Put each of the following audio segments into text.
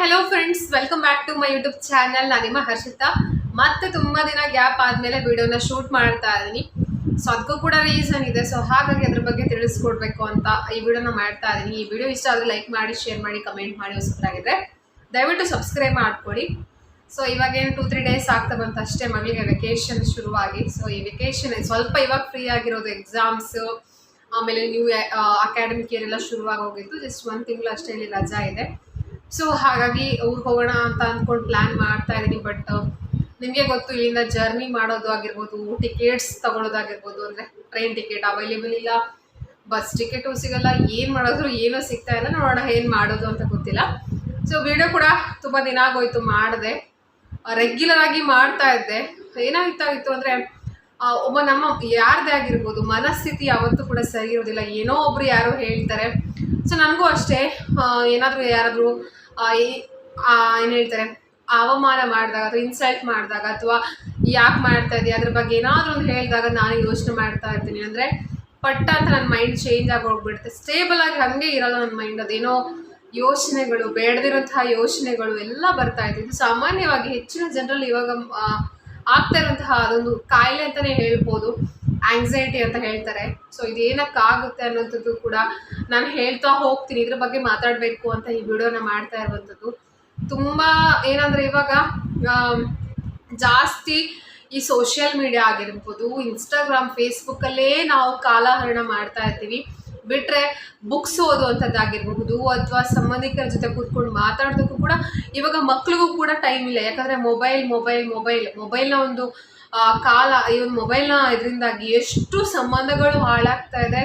Hello friends welcome back to my YouTube channel ನಾನು ನಿಮ್ಮ ಹರ್ಷಿತಾ. ಮತ್ತೆ ತುಂಬಾ ದಿನ ಗ್ಯಾಪ್ ಆದಮೇಲೆ ವಿಡಿಯೋನ ಶೂಟ್ ಮಾಡ್ತಾ ಇದ್ದೀನಿ. ಸೊ ಅದಕ್ಕೂ ಕೂಡ ರೀಸನ್ ಇದೆ. ಸೊ ಹಾಗಾಗಿ ಅದ್ರ ಬಗ್ಗೆ ತಿಳಿಸ್ಕೊಡ್ಬೇಕು ಅಂತ ಈ ವಿಡಿಯೋನ ಮಾಡ್ತಾ ಇದ್ದೀನಿ. ಈ ವಿಡಿಯೋ ಇಷ್ಟ ಆದರೆ ಲೈಕ್ ಮಾಡಿ ಶೇರ್ ಮಾಡಿ ಕಮೆಂಟ್ ಮಾಡಿ ಹೊಸಬರಾಗಿದ್ರೆ ದಯವಿಟ್ಟು ಸಬ್ಸ್ಕ್ರೈಬ್ ಮಾಡ್ಕೊಳ್ಳಿ. ಸೊ ಇವಾಗ ಏನು ಟೂ ತ್ರೀ ಡೇಸ್ ಆಗ್ತಾ ಬಂತು ಅಷ್ಟೇ ಮಗಳಿಗೆ ವೆಕೇಶನ್ ಶುರುವಾಗಿ. ಸೊ ಈ ವೆಕೇಶನ್ ಸ್ವಲ್ಪ ಇವಾಗ ಫ್ರೀ ಆಗಿರೋದು ಎಕ್ಸಾಮ್ಸ್ ಆಮೇಲೆ ನ್ಯೂ ಅಕಾಡೆಮಿಕ್ ಇಯರ್ ಎಲ್ಲ ಶುರುವಾಗಿ ಹೋಗಿತ್ತು ಜಸ್ಟ್ ಒಂದು ತಿಂಗಳು ಅಷ್ಟೇ ಇಲ್ಲಿ ರಜಾ ಇದೆ. ಸೊ ಹಾಗಾಗಿ ಊರಿಗೆ ಹೋಗೋಣ ಅಂತ ಅಂದ್ಕೊಂಡು ಪ್ಲ್ಯಾನ್ ಮಾಡ್ತಾ ಇದ್ದೀನಿ ಬಟ್ ನಿಮಗೆ ಗೊತ್ತು, ಇಲ್ಲಿಂದ ಜರ್ನಿ ಮಾಡೋದು ಆಗಿರ್ಬೋದು ಟಿಕೆಟ್ಸ್ ತಗೊಳ್ಳೋದಾಗಿರ್ಬೋದು ಅಂದರೆ ಟ್ರೈನ್ ಟಿಕೆಟ್ ಅವೈಲೇಬಲ್ ಇಲ್ಲ ಬಸ್ ಟಿಕೆಟು ಸಿಗಲ್ಲ, ಏನು ಮಾಡೋದ್ರು ಏನೂ ಸಿಗ್ತಾ ಇಲ್ಲ, ನೋಡೋಣ ಏನು ಮಾಡೋದು ಅಂತ ಗೊತ್ತಿಲ್ಲ. ಸೊ ವಿಡಿಯೋ ಕೂಡ ತುಂಬ ದಿನ ಆಗೋಯ್ತು ಮಾಡಿದೆ ರೆಗ್ಯುಲರ್ ಆಗಿ ಮಾಡ್ತಾ ಇದ್ದೆ. ಏನಾಗಿತ್ತಾಗಿತ್ತು ಅಂದರೆ ಒಬ್ಬ ನಮ್ಮ ಯಾರದೇ ಆಗಿರ್ಬೋದು, ಮನಸ್ಥಿತಿ ಯಾವತ್ತೂ ಕೂಡ ಸರಿ ಇರೋದಿಲ್ಲ. ಏನೋ ಒಬ್ರು ಯಾರೋ ಹೇಳ್ತಾರೆ. ಸೊ ನನಗೂ ಅಷ್ಟೇ. ಏನಾದರೂ ಯಾರಾದರೂ ಏನು ಹೇಳ್ತಾರೆ? ಅವಮಾನ ಮಾಡಿದಾಗ ಅಥವಾ ಇನ್ಸಲ್ಟ್ ಮಾಡಿದಾಗ ಅಥವಾ ಯಾಕೆ ಮಾಡ್ತಾ ಇದೆಯಾ? ಅದ್ರ ಬಗ್ಗೆ ಏನಾದರೂ ಒಂದು ಹೇಳಿದಾಗ ನಾನು ಯೋಚನೆ ಮಾಡ್ತಾ ಇರ್ತೀನಿ. ಅಂದರೆ ಪಟ್ಟ ಅಂತ ನನ್ನ ಮೈಂಡ್ ಚೇಂಜ್ ಆಗಿ ಹೋಗ್ಬಿಡುತ್ತೆ. ಸ್ಟೇಬಲ್ ಆಗಿ ಹಾಗೆ ಇರಲ್ಲ ನನ್ನ ಮೈಂಡ್ ಅದೇನೋ ಯೋಚನೆಗಳು, ಬೇಡದಿರೋಂತಹ ಯೋಚನೆಗಳು ಎಲ್ಲ ಬರ್ತಾ ಇದೆ ಇದು ಸಾಮಾನ್ಯವಾಗಿ ಹೆಚ್ಚಿನ ಜನರಲ್ಲಿ ಇವಾಗ ಆಗ್ತಾ ಇರುವಂತಹ ಅದೊಂದು ಕಾಯಿಲೆ ಅಂತಲೇ ಹೇಳ್ಬೋದು ಆಂಗ್ಸೈಟಿ ಅಂತ ಹೇಳ್ತಾರೆ. ಸೊ ಇದು ಏನಕ್ಕಾಗುತ್ತೆ ಅನ್ನೋಂಥದ್ದು ಕೂಡ ನಾನು ಹೇಳ್ತಾ ಹೋಗ್ತೀನಿ. ಇದ್ರ ಬಗ್ಗೆ ಮಾತಾಡಬೇಕು ಅಂತ ಈ ವಿಡಿಯೋನ ಮಾಡ್ತಾ ಇರುವಂಥದ್ದು. ತುಂಬ ಏನಂದರೆ ಇವಾಗ ಜಾಸ್ತಿ ಈ ಸೋಷಿಯಲ್ ಮೀಡಿಯಾ ಆಗಿರ್ಬೋದು ಇನ್ಸ್ಟಾಗ್ರಾಮ್ ಫೇಸ್ಬುಕ್ಕಲ್ಲೇ ನಾವು ಕಾಲಹರಣ ಮಾಡ್ತಾ ಇರ್ತೀವಿ. ಬಿಟ್ಟರೆ ಬುಕ್ಸ್ ಓದುವಂಥದ್ದಾಗಿರಬಹುದು ಅಥವಾ ಸಂಬಂಧಿಕರ ಜೊತೆ ಕೂತ್ಕೊಂಡು ಮಾತಾಡೋದಕ್ಕೂ ಕೂಡ ಇವಾಗ ಮಕ್ಳಿಗೂ ಕೂಡ ಟೈಮ್ ಇಲ್ಲ. ಯಾಕಂದರೆ ಮೊಬೈಲ್ ಮೊಬೈಲ್ ಮೊಬೈಲ್ ಮೊಬೈಲ್ನ ಒಂದು ಕಾಲ, ಈ ಒಂದು ಮೊಬೈಲ್ನ ಇದರಿಂದಾಗಿ ಎಷ್ಟು ಸಂಬಂಧಗಳು ಹಾಳಾಗ್ತಾ ಇದೆ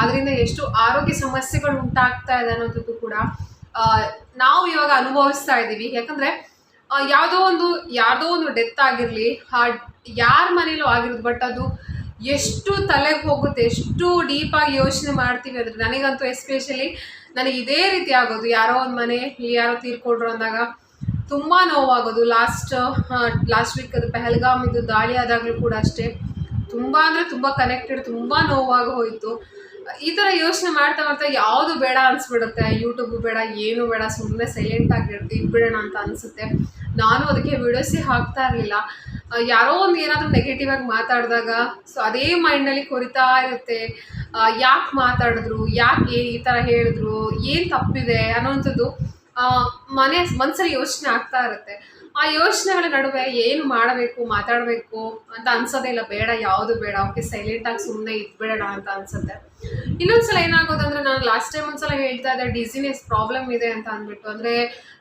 ಅದರಿಂದ ಎಷ್ಟು ಆರೋಗ್ಯ ಸಮಸ್ಯೆಗಳು ಉಂಟಾಗ್ತಾ ಇದೆ ಅನ್ನೋದಕ್ಕೂ ಕೂಡ ನಾವು ಇವಾಗ ಅನುಭವಿಸ್ತಾ ಇದ್ದೀವಿ. ಯಾಕಂದರೆ ಯಾವುದೋ ಒಂದು ಯಾವುದೋ ಒಂದು ಡೆತ್ ಆಗಿರಲಿ ಯಾರ ಮನೇಲೂ ಆಗಿರೋದು ಬಟ್ ಅದು ಎಷ್ಟು ತಲೆಗೆ ಹೋಗುತ್ತೆ, ಎಷ್ಟು ಡೀಪಾಗಿ ಯೋಚನೆ ಮಾಡ್ತೀವಿ ಅಂದರೆ ನನಗಂತೂ ಎಸ್ಪೆಷಲಿ ನನಗೆ ಇದೇ ರೀತಿ ಆಗೋದು. ಯಾರೋ ಒಂದು ಮನೆ ಇಲ್ಲಿ ಯಾರೋ ತೀರ್ಕೊಂಡ್ರು ಅಂದಾಗ ತುಂಬ ನೋವಾಗೋದು. ಲಾಸ್ಟ್ ಲಾಸ್ಟ್ ವೀಕ್ ಅದು ಪೆಹಲ್ಗಾಮ್ ಇದು ದಾಳಿ ಆದಾಗಲೂ ಕೂಡ ಅಷ್ಟೇ. ತುಂಬ ಅಂದರೆ ತುಂಬ ಕನೆಕ್ಟೆಡ್ ತುಂಬ ನೋವಾಗಿ ಹೋಯಿತು. ಈ ಥರ ಯೋಚನೆ ಮಾಡ್ತಾ ಮಾಡ್ತಾ ಯಾವುದು ಬೇಡ ಅನಿಸ್ಬಿಡುತ್ತೆ. ಯೂಟ್ಯೂಬು ಬೇಡ, ಏನು ಬೇಡ ಸುಮ್ಮನೆ ಸೈಲೆಂಟಾಗಿ ಇಟ್ಬಿಡೋಣ ಅಂತ ಅನಿಸುತ್ತೆ. ನಾನು ಅದಕ್ಕೆ ವಿಡಿಯೋಸೇ ಹಾಕ್ತಾ ಇರಲಿಲ್ಲ. ಯಾರೋ ಒಂದು ಏನಾದರೂ ನೆಗೆಟಿವ್ ಆಗಿ ಮಾತಾಡಿದಾಗ ಸೊ ಅದೇ ಮೈಂಡಲ್ಲಿ ಕೊರಿತಾ ಇರುತ್ತೆ. ಯಾಕೆ ಮಾತಾಡಿದ್ರು, ಯಾಕೆ ಈ ಥರ ಹೇಳಿದ್ರು, ಏನು ತಪ್ಪಿದೆ ಅನ್ನೋವಂಥದ್ದು ಮನೆ ಮನಸ್ಸಲ್ಲಿ ಯೋಚನೆ ಆಗ್ತಾ ಇರುತ್ತೆ. ಆ ಯೋಚನೆಗಳ ನಡುವೆ ಏನು ಮಾಡಬೇಕು, ಮಾತಾಡಬೇಕು ಅಂತ ಅನ್ಸೋದೇ ಇಲ್ಲ. ಬೇಡ, ಯಾವುದು ಬೇಡ. ಓಕೆ ಸೈಲೆಂಟಾಗಿ ಸುಮ್ಮನೆ ಇದ್ಬೇಡ ಅಂತ ಅನ್ಸುತ್ತೆ. ಇನ್ನೊಂದ್ಸಲ ಏನಾಗೋದಂದ್ರೆ ನಾನು ಲಾಸ್ಟ್ ಟೈಮ್ ಒಂದ್ಸಲ ಹೇಳ್ತಾ ಇದ್ದೆ ಡಿಸಿನೆಸ್ ಪ್ರಾಬ್ಲಮ್ ಇದೆ ಅಂತ ಅಂದ್ಬಿಟ್ಟು. ಅಂದರೆ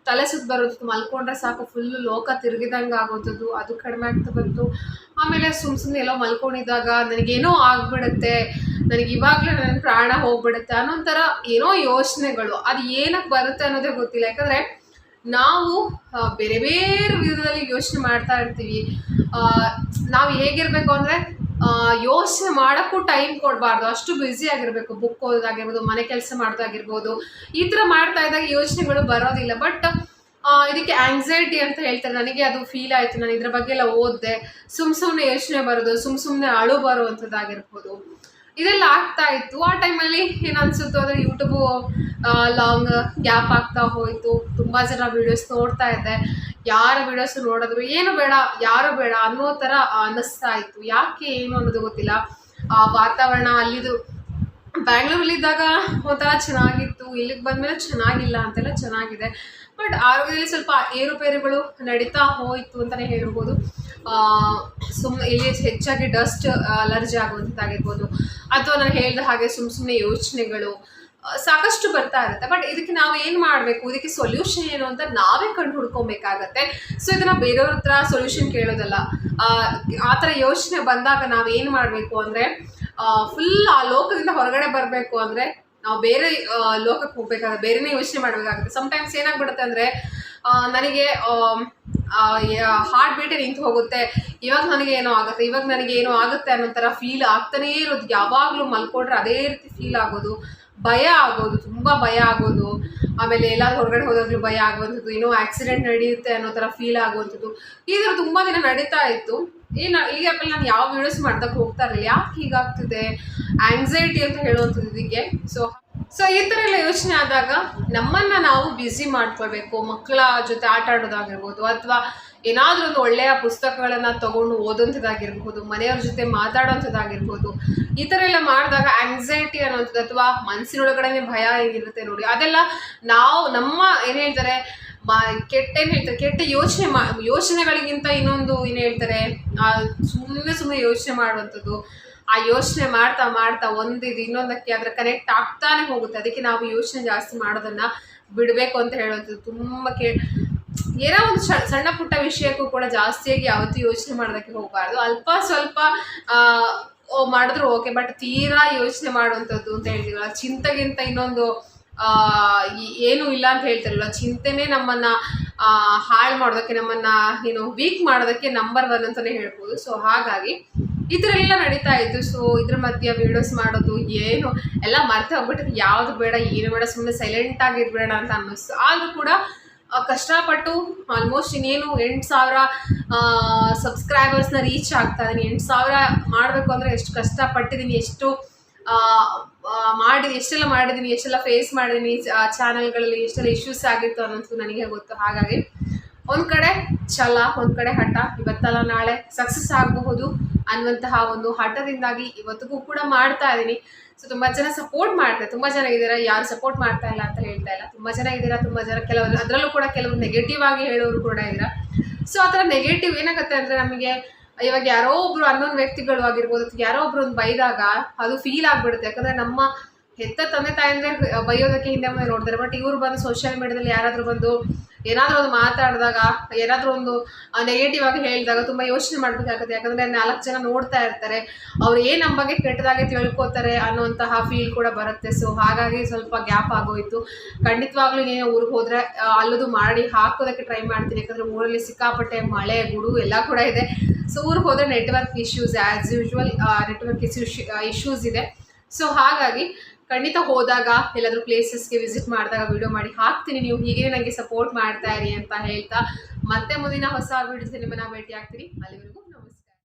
ತಲೆ ಸುತ್ತ ಬರೋದು ಮಲ್ಕೊಂಡ್ರೆ ಸಾಕು ಫುಲ್ ಲೋಕ ತಿರುಗಿದಂಗೆ ಆಗೋದು ಅದು ಕಡಿಮೆ ಆಗ್ತಾ ಬಂತು. ಆಮೇಲೆ ಸುಮ್ಮ ಸುಮ್ಮನೆ ಎಲ್ಲೋ ಮಲ್ಕೊಂಡಿದ್ದಾಗ ನನಗೇನೋ ಆಗ್ಬಿಡುತ್ತೆ, ನನಗೆ ಇವಾಗಲೇ ನನ್ನ ಪ್ರಾಣ ಹೋಗ್ಬಿಡುತ್ತೆ ಅನ್ನೋ ಏನೋ ಯೋಚನೆಗಳು. ಅದು ಏನಕ್ಕೆ ಬರುತ್ತೆ ಅನ್ನೋದೇ ಗೊತ್ತಿಲ್ಲ. ಯಾಕಂದರೆ ನಾವು ಬೇರೆ ಬೇರೆ ವಿಧದಲ್ಲಿ ಯೋಚನೆ ಮಾಡ್ತಾ ಇರ್ತೀವಿ. ನಾವು ಹೇಗಿರಬೇಕು ಅಂದರೆ ಯೋಚನೆ ಮಾಡೋಕ್ಕೂ ಟೈಮ್ ಕೊಡಬಾರ್ದು. ಅಷ್ಟು ಬ್ಯುಸಿ ಆಗಿರಬೇಕು. ಬುಕ್ ಓದೋದಾಗಿರ್ಬೋದು, ಮನೆ ಕೆಲಸ ಮಾಡೋದಾಗಿರ್ಬೋದು. ಈ ಥರ ಮಾಡ್ತಾ ಇದ್ದಾಗ ಯೋಚನೆಗಳು ಬರೋದಿಲ್ಲ. ಬಟ್ ಇದಕ್ಕೆ ಆಂಗ್ಸೈಟಿ ಅಂತ ಹೇಳ್ತಾರೆ. ನನಗೆ ಅದು ಫೀಲ್ ಆಯಿತು. ನಾನು ಇದ್ರ ಬಗ್ಗೆ ಎಲ್ಲ ಓದಿದೆ. ಸುಮ್ಮ ಸುಮ್ಮನೆ ಯೋಚನೆ ಬರೋದು ಸುಮ್ಮ ಸುಮ್ಮನೆ ಅಳು ಬರುವಂಥದ್ದಾಗಿರ್ಬೋದು. ಇದೆಲ್ಲ ಆಗ್ತಾ ಇತ್ತು. ಆ ಟೈಮಲ್ಲಿ ಏನು ಅನ್ಸುತ್ತೋ ಅಂದರೆ ಯೂಟ್ಯೂಬು ಲಾಂಗ್ ಗ್ಯಾಪ್ ಆಗ್ತಾ ಹೋಯಿತು. ತುಂಬ ಜನ ವೀಡಿಯೋಸ್ ನೋಡ್ತಾ ಇದ್ದೆ. ಯಾರ ವೀಡಿಯೋಸ್ ನೋಡಿದ್ರು ಏನು ಬೇಡ, ಯಾರು ಬೇಡ ಅನ್ನೋ ಥರ ಅನ್ನಿಸ್ತಾ ಇತ್ತು. ಯಾಕೆ ಏನು ಅನ್ನೋದು ಗೊತ್ತಿಲ್ಲ. ಆ ವಾತಾವರಣ ಅಲ್ಲಿದು ಬ್ಯಾಂಗ್ಳೂರಲ್ಲಿದ್ದಾಗ ಒಂಥರ ಚೆನ್ನಾಗಿತ್ತು. ಇಲ್ಲಿಗೆ ಬಂದಮೇಲೆ ಚೆನ್ನಾಗಿಲ್ಲ ಅಂತೆಲ್ಲ ಚೆನ್ನಾಗಿದೆ. ಬಟ್ ಆರೋಗ್ಯದಲ್ಲಿ ಸ್ವಲ್ಪ ಏರುಪೇರುಗಳು ನಡೀತಾ ಹೋಯಿತು ಅಂತಲೇ ಹೇಳ್ಬೋದು. ಸುಮ್ಮನೆ ಇಲ್ಲಿ ಹೆಚ್ಚಾಗಿ ಡಸ್ಟ್ ಅಲರ್ಜಿ ಆಗುವಂಥದ್ದಾಗಿರ್ಬೋದು ಅಥವಾ ನಾನು ಹೇಳಿದ ಹಾಗೆ ಸುಮ್ಮ ಸುಮ್ಮನೆ ಯೋಚನೆಗಳು ಸಾಕಷ್ಟು ಬರ್ತಾ ಇರುತ್ತೆ. ಬಟ್ ಇದಕ್ಕೆ ನಾವು ಏನು ಮಾಡಬೇಕು? ಇದಕ್ಕೆ ಸೊಲ್ಯೂಷನ್ ಏನು ಅಂತ ನಾವೇ ಕಂಡು ಹುಡ್ಕೊಬೇಕಾಗತ್ತೆ. ಸೊ ಇದನ್ನು ಬೇರೆಯವ್ರ ಹತ್ರ ಸೊಲ್ಯೂಷನ್ ಕೇಳೋದಲ್ಲ. ಆ, ಥರ ಯೋಚನೆ ಬಂದಾಗ ನಾವು ಏನು ಮಾಡಬೇಕು ಅಂದರೆ ಫುಲ್ ಆ ಲೋಕದಿಂದ ಹೊರಗಡೆ ಬರಬೇಕು ಅಂದರೆ ನಾವು ಬೇರೆ ಲೋಕಕ್ಕೆ ಹೋಗ್ಬೇಕಾದ್ರೆ, ಬೇರೆನೇ ಯೋಚನೆ ಮಾಡಬೇಕಾಗುತ್ತೆ. ಸಮಟೈಮ್ಸ್ ಏನಾಗ್ಬಿಡುತ್ತೆ ಅಂದರೆ ನನಗೆ ಹಾರ್ಟ್ ಬೀಟೇ ನಿಂತು ಹೋಗುತ್ತೆ. ಇವಾಗ ನನಗೆ ಏನೋ ಆಗುತ್ತೆ, ಇವಾಗ ನನಗೆ ಏನೋ ಆಗುತ್ತೆ ಅನ್ನೋ ಥರ ಫೀಲ್ ಆಗ್ತಾನೇ ಇರೋದು. ಯಾವಾಗಲೂ ಮಲ್ಕೊಂಡ್ರೆ ಅದೇ ರೀತಿ ಫೀಲ್ ಆಗೋದು. ಭಯ ಆಗೋದು, ತುಂಬ ಭಯ ಆಗೋದು. ಆಮೇಲೆ ಎಲ್ಲಾದ್ರು ಹೊರಗಡೆ ಹೋದಾಗಲೂ ಭಯ ಆಗುವಂಥದ್ದು, ಏನೋ ಆಕ್ಸಿಡೆಂಟ್ ನಡೆಯುತ್ತೆ ಅನ್ನೋ ಥರ ಫೀಲ್ ಆಗುವಂಥದ್ದು. ಈ ಥರ ತುಂಬ ದಿನ ನಡೀತಾ ಇತ್ತು. ಏನು ಈ ಆ್ಯಪಲ್ಲಿ ನಾನು ಯಾವ ವೀಡಿಯೋಸ್ ಮಾಡ್ದಕ್ಕೆ ಹೋಗ್ತಾ ಇರಲಿಲ್ಲ, ಯಾಕೆ ಹೀಗಾಗ್ತಿದೆ ಆಂಗ್ಸೈಟಿ ಅಂತ ಹೇಳುವಂಥದ್ದು ಇದಕ್ಕೆ. ಸೊ ಸೊ ಈ ಥರ ಎಲ್ಲ ಯೋಚನೆ ಆದಾಗ ನಮ್ಮನ್ನು ನಾವು ಬ್ಯುಸಿ ಮಾಡ್ಕೊಳ್ಬೇಕು, ಮಕ್ಕಳ ಜೊತೆ ಆಟ ಆಡೋದಾಗಿರ್ಬೋದು, ಅಥವಾ ಏನಾದರೂ ಒಂದು ಒಳ್ಳೆಯ ಪುಸ್ತಕಗಳನ್ನು ತಗೊಂಡು ಓದೋಂಥದ್ದಾಗಿರ್ಬೋದು ಮನೆಯವ್ರ ಜೊತೆ ಮಾತಾಡೋಂಥದ್ದಾಗಿರ್ಬೋದು ಈ ಥರ ಎಲ್ಲ ಮಾಡಿದಾಗ ಆಂಗ್ಸೈಟಿ ಅನ್ನೋಂಥದ್ದು ಅಥವಾ ಮನಸ್ಸಿನೊಳಗಡೆ ಭಯ ಹೇಗಿರುತ್ತೆ ನೋಡಿ. ಅದೆಲ್ಲ ನಾವು ನಮ್ಮ ಏನು ಹೇಳ್ತಾರೆ ಮ- ಕೆಟ್ಟ ಏನು ಹೇಳ್ತಾರೆ, ಕೆಟ್ಟ ಯೋಚನೆ ಮಾ, ಯೋಚನೆಗಳಿಗಿಂತ ಇನ್ನೊಂದು ಏನು ಹೇಳ್ತಾರೆ ಸುಮ್ಮನೆ ಸುಮ್ಮನೆ ಯೋಚನೆ ಮಾಡುವಂಥದ್ದು, ಆ ಯೋಚನೆ ಮಾಡ್ತಾ ಮಾಡ್ತಾ ಒಂದಿದು ಇನ್ನೊಂದಕ್ಕೆ ಅದರ ಕನೆಕ್ಟ್ ಆಗ್ತಾನೆ ಹೋಗುತ್ತೆ. ಅದಕ್ಕೆ ನಾವು ಯೋಚನೆ ಜಾಸ್ತಿ ಮಾಡೋದನ್ನ ಬಿಡಬೇಕು ಅಂತ ಹೇಳುವಂಥದ್ದು ತುಂಬ ಕೇ, ಏನೋ ಒಂದು ಸಣ್ಣ ಪುಟ್ಟ ವಿಷಯಕ್ಕೂ ಕೂಡ ಜಾಸ್ತಿಯಾಗಿ ಯಾವತ್ತೂ ಯೋಚನೆ ಮಾಡೋದಕ್ಕೆ ಹೋಗಬಾರ್ದು. ಅಲ್ಪ ಸ್ವಲ್ಪ ಮಾಡಿದ್ರು ಓಕೆ, ಬಟ್ ತೀರಾ ಯೋಚನೆ ಮಾಡುವಂಥದ್ದು ಅಂತ ಹೇಳ್ತೀವಲ್ಲ ಚಿಂತೆಗಿಂತ ಇನ್ನೊಂದು ಏನೂ ಇಲ್ಲ ಅಂತ ಹೇಳ್ತಾರಲ್ಲ ಚಿಂತೆನೆ ನಮ್ಮನ್ನ ಹಾಳು ಮಾಡೋದಕ್ಕೆ, ನಮ್ಮನ್ನ, ಏನು ವೀಕ್ ಮಾಡೋದಕ್ಕೆ ನಂಬರ್ ಒನ್ ಅಂತಲೇ ಹೇಳ್ಬೋದು. ಸೊ ಹಾಗಾಗಿ ಈ ಥರ ಎಲ್ಲ ನಡೀತಾ ಇತ್ತು. ಸೊ ಇದ್ರ ಮಧ್ಯೆ ವೀಡಿಯೋಸ್ ಮಾಡೋದು, ಏನು, ಎಲ್ಲ ಮರ್ತೆ ಹೋಗ್ಬಿಟ್ಟು ಯಾವುದು ಬೇಡ, ಏನು ಬೇಡ ಸುಮ್ಮನೆ ಸೈಲೆಂಟ್ ಆಗಿರ್ಬೇಡ ಅಂತ ಅನ್ನಿಸ್ತು. ಆದರೂ ಕೂಡ ಕಷ್ಟಪಟ್ಟು ಆಲ್ಮೋಸ್ಟ್ ಇನ್ನೇನು ಎಂಟು ಸಾವಿರ ಸಬ್ಸ್ಕ್ರೈಬರ್ಸ್ನ ರೀಚ್ ಆಗ್ತಾ ಇದೀನಿ ಎಂಟು ಸಾವಿರ ಮಾಡಬೇಕು ಅಂದರೆ ಎಷ್ಟು ಕಷ್ಟಪಟ್ಟಿದ್ದೀನಿ, ಎಷ್ಟು ಮಾಡಿ ಎಷ್ಟೆಲ್ಲ ಮಾಡಿದ್ದೀನಿ ಎಷ್ಟೆಲ್ಲ ಫೇಸ್ ಮಾಡಿದ್ದೀನಿ ಚಾನಲ್ಗಳಲ್ಲಿ ಎಷ್ಟೆಲ್ಲ ಇಶ್ಯೂಸ್ ಆಗಿತ್ತು ಅನ್ನೋದು ನನಗೆ ಗೊತ್ತು. ಹಾಗಾಗಿ ಒಂದು ಕಡೆ ಛಲ, ಒಂದು ಕಡೆ ಹಠ. ಇವತ್ತಲ್ಲ ನಾಳೆ ಸಕ್ಸಸ್ ಆಗಬಹುದು ಅನ್ನುವಂತಹ ಒಂದು ಹಠದಿಂದಾಗಿ ಇವತ್ತಿಗೂ ಕೂಡ ಮಾಡ್ತಾ ಇದ್ದೀನಿ ಸೊ ತುಂಬ ಜನ ಸಪೋರ್ಟ್ ಮಾಡ್ತಾರೆ. ತುಂಬ ಜನ ಇದ್ದೀರಾ? ಯಾರು ಸಪೋರ್ಟ್ ಮಾಡ್ತಾ ಇಲ್ಲ ಅಂತ ಹೇಳ್ತಾ ಇಲ್ಲ. ತುಂಬ ಜನ ಇದ್ದೀರಾ? ತುಂಬ ಜನ ಕೆಲವರು ಅದರಲ್ಲೂ ಕೂಡ ಕೆಲವರು ನೆಗೆಟಿವ್ ಆಗಿ ಹೇಳೋರು ಕೂಡ ಇದ್ದೀರಾ? ಸೊ ಆ ಥರ ನೆಗೆಟಿವ್ ಏನಾಗುತ್ತೆ ಅಂದರೆ ನಮಗೆ ಇವಾಗ ಯಾರೋ ಒಬ್ರು ಅನ್ನೋನ್ ವ್ಯಕ್ತಿಗಳು ಆಗಿರ್ಬೋದು ಯಾರೋ ಒಬ್ರು ಒಂದು ಬೈದಾಗ ಅದು ಫೀಲ್ ಆಗ್ಬಿಡುತ್ತೆ. ಯಾಕಂದ್ರೆ ನಮ್ಮ ಹೆತ್ತ ತಂದೆ ತಾಯಂದ್ರೆ ಬೈಯೋದಕ್ಕೆ ಹಿಂದೆ ಮುಂದೆ ನೋಡ್ತಾರೆ. ಬಟ್ ಇವ್ರು ಬಂದು ಸೋಷಿಯಲ್ ಮೀಡಿಯಾದಲ್ಲಿ ಯಾರಾದರೂ ಬಂದು ಏನಾದರೂ ಒಂದು ಮಾತಾಡಿದಾಗ, ಏನಾದರೂ ಒಂದು ನೆಗೆಟಿವ್ ಆಗಿ ಹೇಳಿದಾಗ ತುಂಬ ಯೋಚನೆ ಮಾಡಬೇಕಾಗುತ್ತೆ. ಯಾಕಂದರೆ ನಾಲ್ಕು ಜನ ನೋಡ್ತಾ ಇರ್ತಾರೆ. ಅವ್ರು ಏನು ನಮ್ಮ ಬಗ್ಗೆ ಕೆಟ್ಟದಾಗಿ ತಿಳ್ಕೊತಾರೆ ಅನ್ನುವಂತಹ ಫೀಲ್ ಕೂಡ ಬರುತ್ತೆ. ಸೊ ಹಾಗಾಗಿ ಸ್ವಲ್ಪ ಗ್ಯಾಪ್ ಆಗೋಯ್ತು. ಖಂಡಿತವಾಗ್ಲೂ ನೀನು ಊರಿಗೆ ಹೋದರೆ ಅಲ್ಲದು ಮಾಡಿ ಹಾಕೋದಕ್ಕೆ ಟ್ರೈ ಮಾಡ್ತೀನಿ. ಯಾಕಂದರೆ ಊರಲ್ಲಿ ಸಿಕ್ಕಾಪಟ್ಟೆ ಮಳೆ, ಗುಡು ಎಲ್ಲ ಕೂಡ ಇದೆ. ಸೊ ಊರಿಗೆ ಹೋದರೆ network issues as usual network issues issues ಇದೆ. ಸೊ ಹಾಗಾಗಿ ಖಂಡಿತ ಹೋದಾಗ ಎಲ್ಲಾದರೂ ಪ್ಲೇಸಸ್ಗೆ ವಿಸಿಟ್ ಮಾಡಿದಾಗ ವಿಡಿಯೋ ಮಾಡಿ ಹಾಕ್ತೀನಿ. ನೀವು ಹೀಗೆ ನನಗೆ ಸಪೋರ್ಟ್ ಮಾಡ್ತಾ ಇರಿ ಅಂತ ಹೇಳ್ತಾ ಮತ್ತೆ ಮುಂದಿನ ಹೊಸ ವಿಡಿಯೋಸ್ ನಿಮ್ಮನ್ನ ಭೇಟಿ ಆಗ್ತೀನಿ ಅಲ್ಲಿವರೆಗೂ